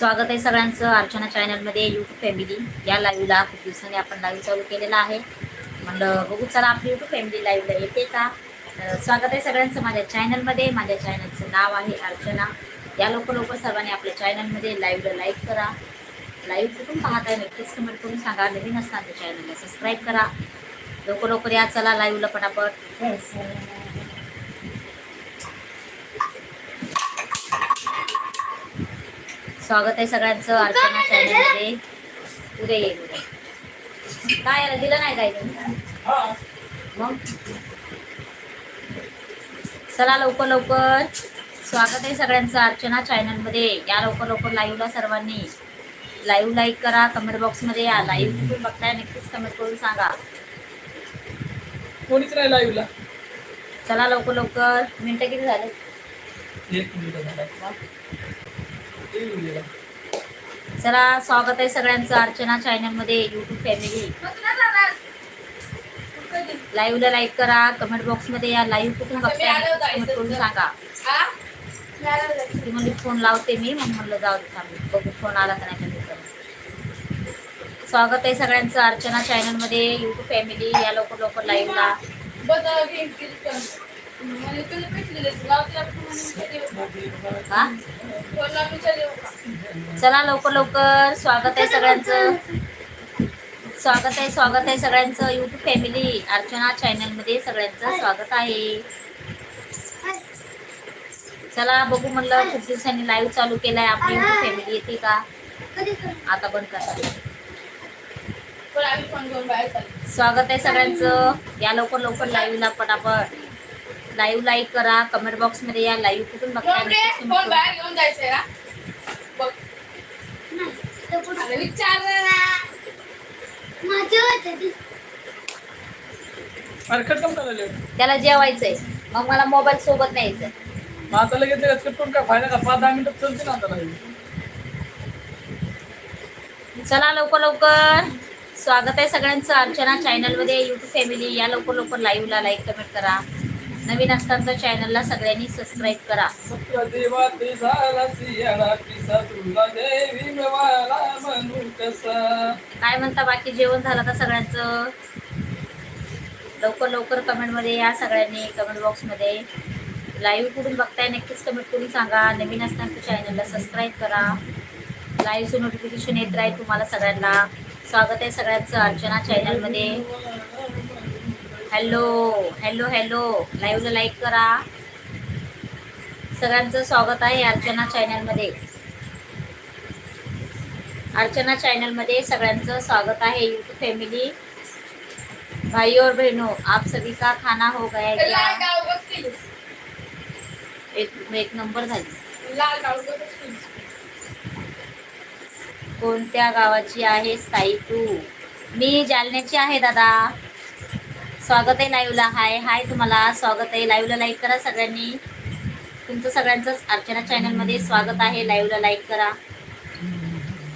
स्वागत आहे सगळ्यांचं अर्चना चॅनलमध्ये यूट्यूब फॅमिली या लाईव्हला खूप दिवसांनी आपण लाईव्ह चालू केलेला आहे. म्हणलं बघू चला आपली यूट्यूब फॅमिली लाईव्हला येते का? स्वागत आहे सगळ्यांचं माझ्या चॅनलमध्ये माझ्या चॅनलचं नाव आहे अर्चना. या लोक लोक सर्वांनी आपल्या चॅनलमध्ये लाईव्हला लाईक करा. लाईव्ह कुठून पाहताय नक्कीच कमेंट करून सांगा. नवीन असताना चॅनलला सबस्क्राईब करा. लवकर लवकर या. चला लाईव्हला पटापट. स्वागत आहे सगळ्यांचं अर्चना चॅनलमध्ये. उद्या येईल उद्या. काय याला दिलं नाही काय तुम्ही? मग? चला लवकर लवकर. स्वागत आहे सगळ्यांचं अर्चना चॅनलमध्ये. या लवकर लवकर लाईव्हला सर्वांनी. लाईव्ह लाईक करा कमेंट बॉक्समध्ये या. लाईव्ह कुठून बघताय नक्कीच कमेंट करून सांगा. कोणीच नाही लाईव्हला चला लवकर लवकर. मिनटं किती झाले? एक मिनिट झाला. एक मिनिट. चला स्वागत आहे सगळ्यांचं अर्चना चॅनलमध्ये यूट्यूब फॅमिली लाईव्हला लाईक करा कमेंट बॉक्समध्ये या लाईव्ह कुठून कमेंट करून सांगा. ती म्हणजे फोन लावते मी मग म्हणलं जाऊ दे बघू फोन आला का नाही. स्वागत आहे सगळ्यांचं अर्चना चॅनलमध्ये यूट्यूब फॅमिली या लवकर लवकर लाईव्हला हा? चला लवकर लवकर. स्वागत आहे सगळ्यांचं. स्वागत आहे स्वागत आहे सगळ्यांचं. यूट्यूब फॅमिली अर्चना चॅनलमध्ये सगळ्यांचं स्वागत आहे. चला बघू म्हणलं खूप दिवसांनी लाईव्ह चालू केलाय आपली यूट्यूब फॅमिली येते का? आता बंद करा स्वागत आहे सगळ्यांचं. या लवकर लवकर लाईव्हला पटापट. लाईव्ह लाईक करा कमेंट बॉक्समध्ये या लाईव्ह कुठून का लागले? त्याला जेवायचंय. मग मला मोबाईल सोबत न्यायचंय. मग आता लगेच लगेच कटकन काय फायदा का? पाच दहा मिनिटं चलते ना आता लाईव्ह चला लवकर लवकर. स्वागत आहे सगळ्यांचं. अर्चना चॅनलमध्ये यूट्यूब फॅमिली या लवकर लवकर लाईव्हला लाईक कमेंट करा. नवीन असताना चॅनलला सगळ्यांनी सबस्क्राईब करा. काय म्हणता बाकी? जेवण झालं का सगळ्यांचं? लवकर लवकर कमेंटमध्ये या सगळ्यांनी कमेंट बॉक्समध्ये लाईव्ह कुठून बघताय? नक्कीच कमेंट करून सांगा. नवीन असताना चॅनलला सबस्क्राईब करा. लाईव्हचं नोटिफिकेशन येत राहील तुम्हाला सगळ्यांना. स्वागत आहे सगळ्यांचं अर्चना चॅनलमध्ये हॅलो हॅलो हॅलो. लाईव्हला लाईक करा. सगळ्यांचं स्वागत आहे अर्चना चॅनलमध्ये अर्चना चैनल सगळ्यांचं स्वागत आहे यूट्यूब फैमिली भाई और बहनों आप सभी का खाना हो गया क्या? एक एक नंबर झाली. कोणत्या गावाची आहे साई तू? मी जालन्याची आहे दादा. स्वागत आहे लाईव्हला. हाय हाय तुम्हाला. स्वागत आहे लाईव्हला लाईक करा सगळ्यांनी. तुमचं सगळ्यांचंच अर्चना चॅनलमध्ये स्वागत आहे. लाईव्हला लाईक करा.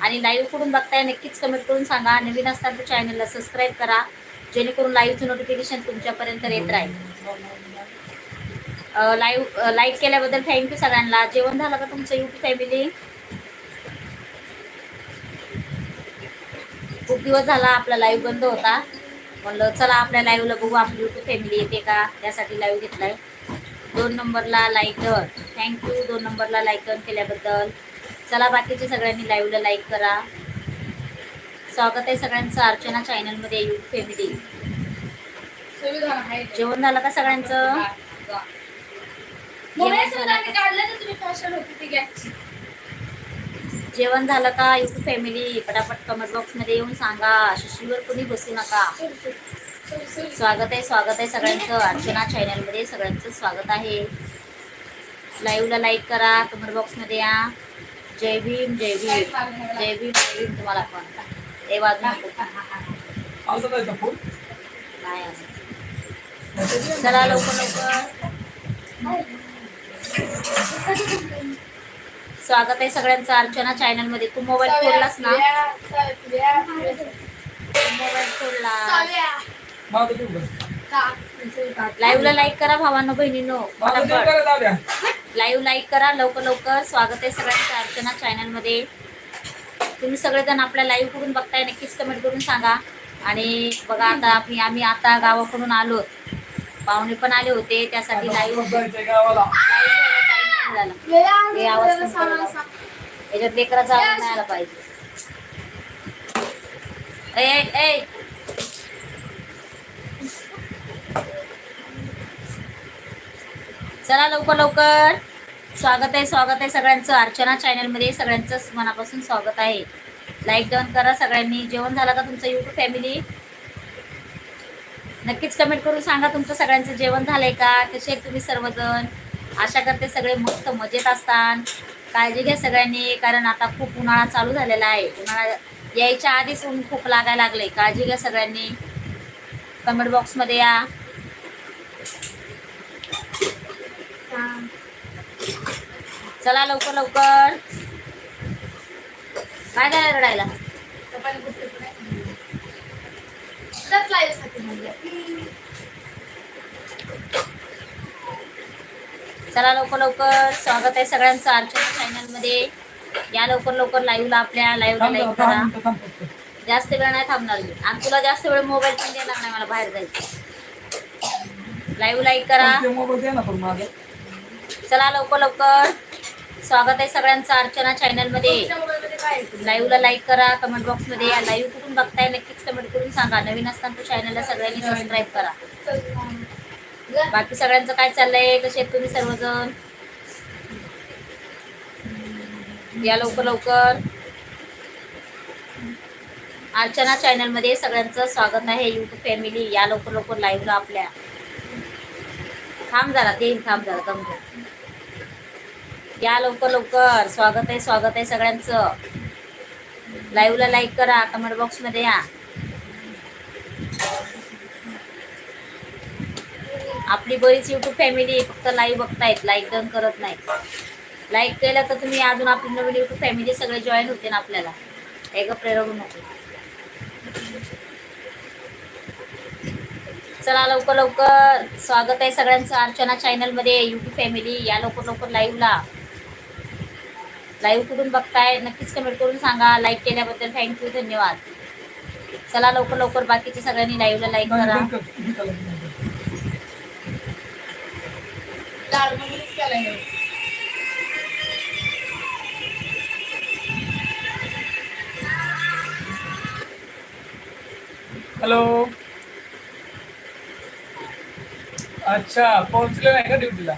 आणि लाईव्ह कुठून बघताय नक्कीच कमेंट करून सांगा. नवीन असताना चॅनलला सबस्क्राईब करा. जेणेकरून लाईव्हचं नोटिफिकेशन तुमच्यापर्यंत येत राहील. लाईव्ह लाईक केल्याबद्दल थँक्यू सगळ्यांना. जेवण झालं का तुमचं यूट्यूब फॅमिली खूप दिवस झाला आपला लाईव्ह बंद होता. म्हणलं चला आपल्या लाईव्हला बघू आपली यूट्यूब फॅमिली येते का? त्यासाठी लाईव्ह घेतलाय. दोन नंबरला लाईकन थँक्यू दोन नंबरला लाईकन केल्याबद्दल. चला बाकीचे सगळ्यांनी लाईव्हला लाईक करा. स्वागत आहे सगळ्यांचं अर्चना चॅनलमध्ये यूट्यूब फॅमिली जेवण झालं का सगळ्यांचं जेवण झालं का? जेवण झालं का? यूट्यूब फॅमिली पटापट कमेंट बॉक्समध्ये येऊन सांगा. शिशीवर कोणी बसू नका. स्वागत आहे स्वागत आहे सगळ्यांचं. अर्चना चॅनलमध्ये सगळ्यांचं स्वागत आहे. लाईव्हला लाईक करा कमेंट बॉक्समध्ये या. जय भीम जय भीम. जय भीम जय भीम तुम्हाला पण. ते वाजू नको. आलता जायचा फोन? नाही आलं. चला लवकर लवकर. स्वागत आहे सगळ्यांचं अर्चना चॅनलमध्ये तू मोबाईल फोडलास ना? मोबाईल फोडला माझं देऊ का? लाईव्हला लाईक करा भावांनो बहिणीनो. लाईव्ह लाईक करा लवकर लवकर. स्वागत आहे सगळ्यांचं अर्चना चॅनलमध्ये तुम्ही सगळेजण आपल्या लाईव्ह करून बघताय नक्कीच कमेंट करून सांगा. आणि बघा आता आम्ही आम्ही आता गावाकडून आलो. पाहुणे पण आले होते त्यासाठी लाईव्ह हे आवाज याच्यात लेकराचा आवाज नाही आला पाहिजे ए ए चला लवकर लवकर. स्वागत आहे स्वागत आहे सगळ्यांचं. अर्चना चॅनलमध्ये सगळ्यांचं मनापासून स्वागत आहे. लाईक डाऊन करा सगळ्यांनी. जेवण झालं का तुमचं युट्यूब फॅमिली नक्कीच कमेंट करून सांगा तुमचं सगळ्यांचं जेवण झालंय का? कसे आहेत तुम्ही सर्वजण? आशा करते सगळे मस्त मजेत असतात काळजी घ्या सगळ्यांनी कारण आता खूप उन्हाळा चालू झालेला आहे. उन्हाळा यायच्या आधीच ऊन खूप लागायला लागले काळजी घ्या सगळ्यांनी. कमेंट बॉक्समध्ये या. चला लवकर लवकर. काय काय रडायला? चला लवकर लवकर स्वागत आहे सगळ्यांचं अर्चना चॅनलमध्ये या लवकर लवकर लाईव्हला आपल्या लाईव्हला दहा करा. जास्त वेळ नाही थांबणार मी. आणि तुला जास्त वेळ मोबाईल पण देणार नाही मला बाहेर जायचं. लाईव्ह लाईक करा. चला लवकर लवकर. स्वागत आहे सगळ्यांचं अर्चना चॅनलमध्ये लाईव्हला लाईक करा कमेंट बॉक्समध्ये या लाईव्ह कुठून बघताय नक्कीच कमेंट करून सांगा. नवीन असताना चॅनलला सगळ्यांनी सबस्क्राईब करा. बाकी सगळ्यांचं काय चाललंय? कसे आहेत तुम्ही सर्वजण? या लवकर लवकर. अर्चना चॅनलमध्ये सगळ्यांचं स्वागत आहे युट्यूब फॅमिली या लवकर लवकर लाईव्हला आपल्या. थांब जरा देईन थांब जरा दम या लवकर लवकर. स्वागत आहे स्वागत आहे सगळ्यांचं. लाईव्हला लाईक करा कमेंट बॉक्समध्ये या. आपली बरीच युट्यूब फॅमिली फक्त लाईव्ह बघतायत लाईक डन करत नाही. लाईक केलं तर तुम्ही अजून आपली नवीन युट्यूब फॅमिली सगळे जॉईन होते ना आपल्याला एक प्रेरणू नको. चला लवकर लवकर. स्वागत आहे सगळ्यांचं अर्चना चॅनलमध्ये युट्यूब फॅमिली या लवकर लवकर लाईव्हला लाईव्ह कुठून बघताय? नक्कीच कमेंट करून सांगा. लाईक केल्याबद्दल थँक्यू धन्यवाद. चला लवकर लवकर. बाकीच्या सगळ्यांनी लाईव्हला लाईक करा. हे हॅलो. अच्छा पोहोचले नाही का ड्युटीला?